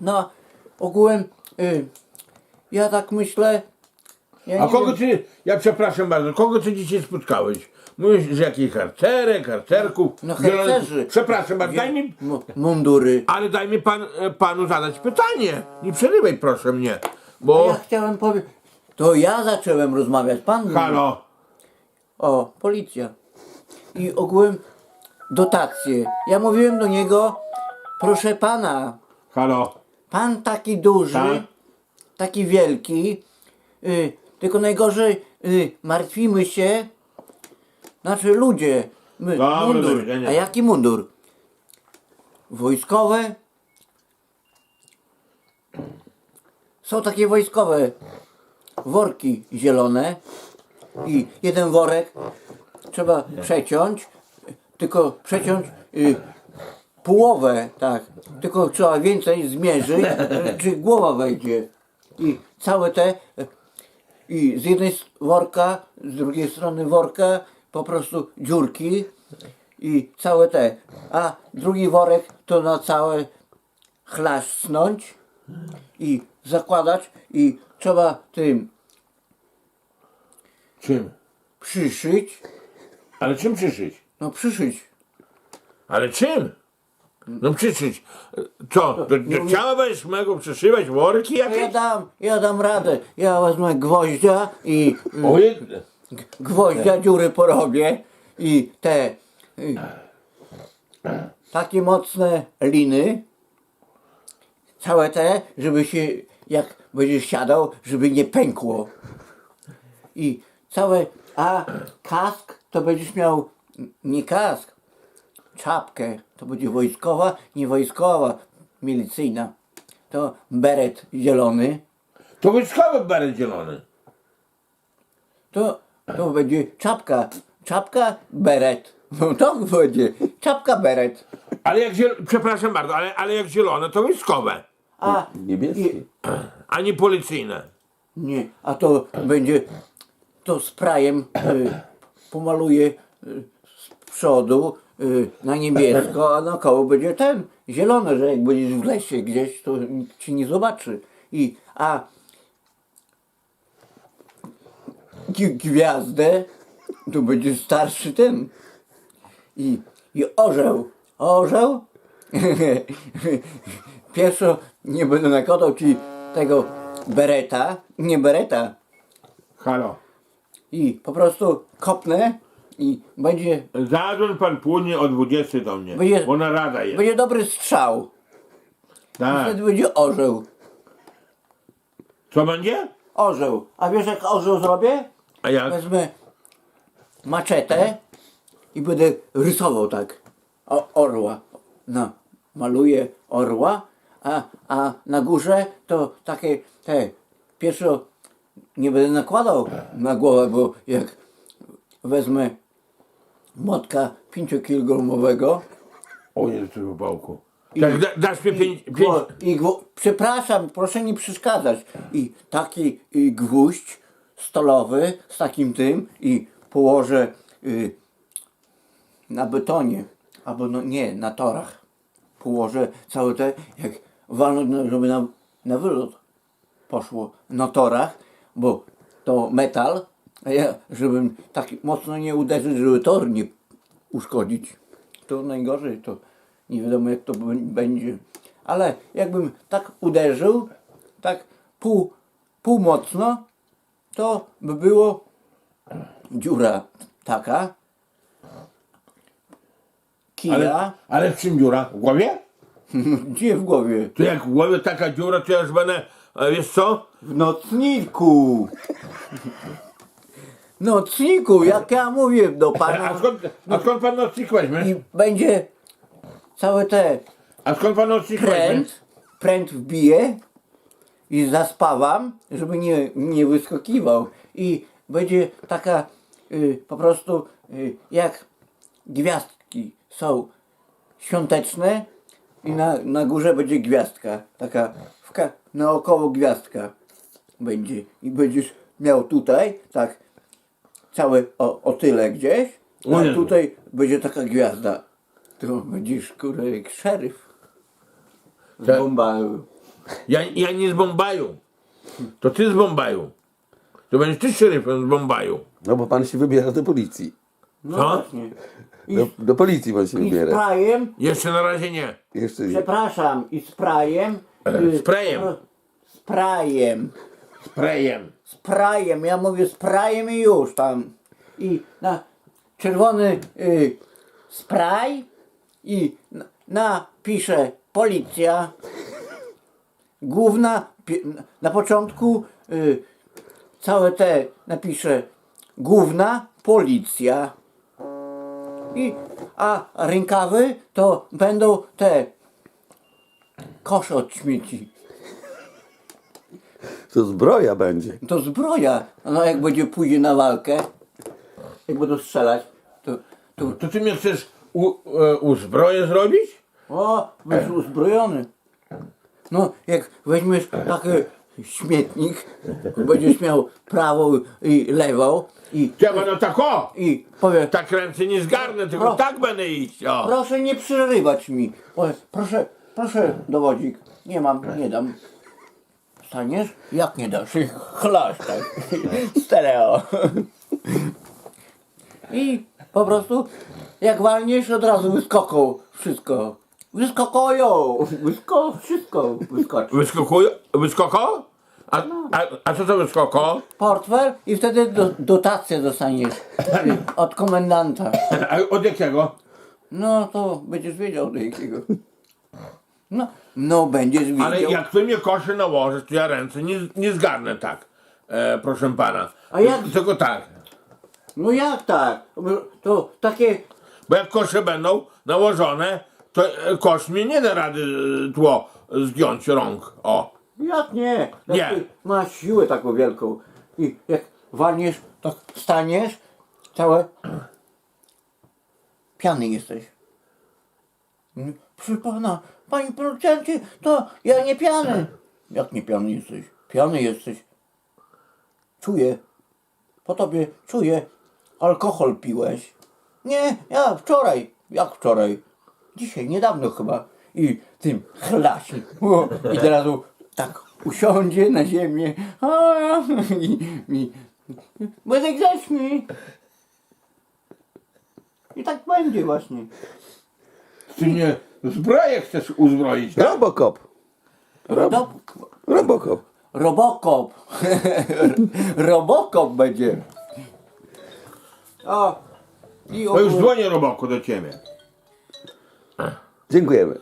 No, ogółem, y, ja tak myślę. Ja A nie kogo wiem, ty, ja przepraszam bardzo, kogo ty dzisiaj spotkałeś? Mówisz, że jakichś harcerek, harcerków. No, zielonych- harcerzy. Przepraszam bardzo, daj mi, mu- mundury. ale daj mi pan, e, panu zadać pytanie. Nie przerywaj proszę mnie, bo... ja chciałem powiedzieć. To ja zacząłem rozmawiać, pan. Halo, O, policja. I ogółem dotacje. Ja mówiłem do niego, proszę pana, halo. Pan taki duży, Tak. taki wielki, y, tylko najgorzej y, martwimy się, znaczy ludzie, my, Dobra, do mundur. widzenia. A jaki mundur? Wojskowe? Są takie wojskowe worki zielone i jeden worek trzeba przeciąć, tylko przeciąć y, połowę, tak, tylko trzeba więcej zmierzyć, czy głowa wejdzie. I całe te, i z jednej worka, z drugiej strony worka po prostu dziurki i całe te, a drugi worek to na całe chlasnąć i zakładać i trzeba tym Czym? przyszyć, Ale czym przyszyć? no przyszyć. Ale czym? No przyszyć. Co? Do, do ciała będziesz mego przyszywać worki No Ja jakieś? dam, ja dam radę. Ja wezmę gwoździa i Ojej, g- gwoździa dziury porobię i te y, takie mocne liny, całe te, żeby się, jak będziesz siadał, żeby nie pękło. I całe, a kask to będziesz miał, nie kask, czapkę, to będzie wojskowa, nie wojskowa, milicyjna. To beret zielony, to wojskowy beret zielony. to, to będzie czapka, czapka, beret. No to będzie, czapka, beret. Ale jak ziel... przepraszam bardzo, ale, ale jak zielone to wojskowe, A, Niebieskie. i- a nie policyjne. nie, a to będzie, to sprajem y, pomaluje y, przodu y, na niebiesko, a na koło będzie ten, zielony, że jak będziesz w lesie gdzieś, to nikt ci nie zobaczy. I, a gwiazdę, to będzie starszy ten. I, i orzeł. Orzeł? Pierwszo nie będę nakładał ci tego bereta, nie bereta. Halo. I po prostu kopnę i będzie, Zadzwoń pan później o 20 do mnie, Będzie- bo narada jest. będzie dobry strzał. Tak. Wtedy będzie orzeł. Co będzie? Orzeł. A wiesz jak orzeł zrobię? A jak? Wezmę maczetę i będę rysował tak o, orła. No, maluję orła, a, a na górze to takie te pierwsze nie będę nakładał na głowę, bo jak wezmę motka 5-kilogramowego O Jezu, ty bałku. Tak, da, dasz mi pięć, pięć... Gło, i gwo, przepraszam, proszę nie przeszkadzać. I taki y, gwóźdź stolowy z takim tym i położę y, na betonie, albo no, nie, na torach. Położę całe te, jak walnąć, no, żeby na, na wylot poszło na torach, bo to metal, a ja, żebym tak mocno nie uderzyć, żeby tor nie uszkodzić. To najgorzej, to nie wiadomo jak to będzie. Ale jakbym tak uderzył, tak pół, pół mocno, to by było dziura taka, kija, Ale, ale w czym dziura? W głowie? gdzie w głowie? To jak w głowie taka dziura, to ja już będę, a wiesz co? W nocniku. Nocniku, jak ja mówię do pana. a, skąd, a skąd pan nocnik weźmie? I będzie całe te A skąd pan nocnik weźmie? pręt, pręt wbije i zaspawam, żeby nie, nie wyskakiwał. I będzie taka y, po prostu y, jak gwiazdki są świąteczne i na, na górze będzie gwiazdka, taka w ka- naokoło gwiazdka będzie. I będziesz miał tutaj, tak, całe o, o tyle gdzieś, O a Jezu. tutaj będzie taka gwiazda. To będziesz kurde jak szeryf. Z Tak. bombami. Ja, ja nie z Bombaju. To ty z Bombaju. To będziesz ty szeryfem z Bombaju. No bo pan się wybiera do policji. No Co? właśnie. I, Do, do policji pan się i wybiera. sprajem, Jeszcze na razie nie. Jeszcze nie. przepraszam, i sprajem. y, Sprayem. pro- Sprajem. Sprayem. Sprajem, ja mówię sprajem i już tam. I na czerwony y, spraj i na, policja. Główna, na początku y, całe te napiszę główna policja. I, a rękawy to będą te kosze od śmieci. To zbroja będzie. To zbroja. No jak będzie pójdzie na walkę, jak będą strzelać, to, to To ty mnie chcesz u, e, uzbroję zrobić? o, będziesz uzbrojony. No, jak weźmiesz taki śmietnik, będziesz miał prawą i lewą i, Ja będę tak o! i powie, Tak ręce nie zgarnę, tylko Pro- tak będę iść. O. proszę nie przerywać mi. Powie, proszę, proszę dowodzik. Nie mam, nie dam. Staniesz? Jak nie dasz? Chlasz tak. Stereo. I po prostu jak walniesz od razu wyskoką wszystko. Wyskokują! Wysko, wszystko wyskoczy. Wyskoko? A, a, a co to wyskoko? Portfel i wtedy do, dotację dostaniesz y, od komendanta. A od jakiego? No to będziesz wiedział do jakiego. No, no będziesz wiedział. Ale jak ty mnie koszy nałożysz, to ja ręce nie, nie zgarnę tak. E, proszę pana. A jak- Tylko tak. No jak tak? To takie Bo jak kosze będą nałożone, to e, kosz mnie nie da rady e, tło zdjąć rąk. O. Jak nie? Jak Nie. Ty masz siłę taką wielką. I jak walniesz, to staniesz, całe piany jesteś. Mm, Proszę pana, panie producencie, to ja nie piany. Jak nie piany jesteś? Piany jesteś. Czuję. Po tobie czuję. Alkohol piłeś. Nie, ja wczoraj. Jak wczoraj? Dzisiaj, niedawno chyba. I tym chlasi. I teraz tak usiądzie na ziemię. A, i, i, Będę grzeczny. I tak będzie właśnie. Ty mnie zbroję chcesz uzbroić, tak? Robocop. Rob, Robocop. Robokop. Robokop będzie. O. I Bo już dzwonię roboku do ciebie. Dziękujemy.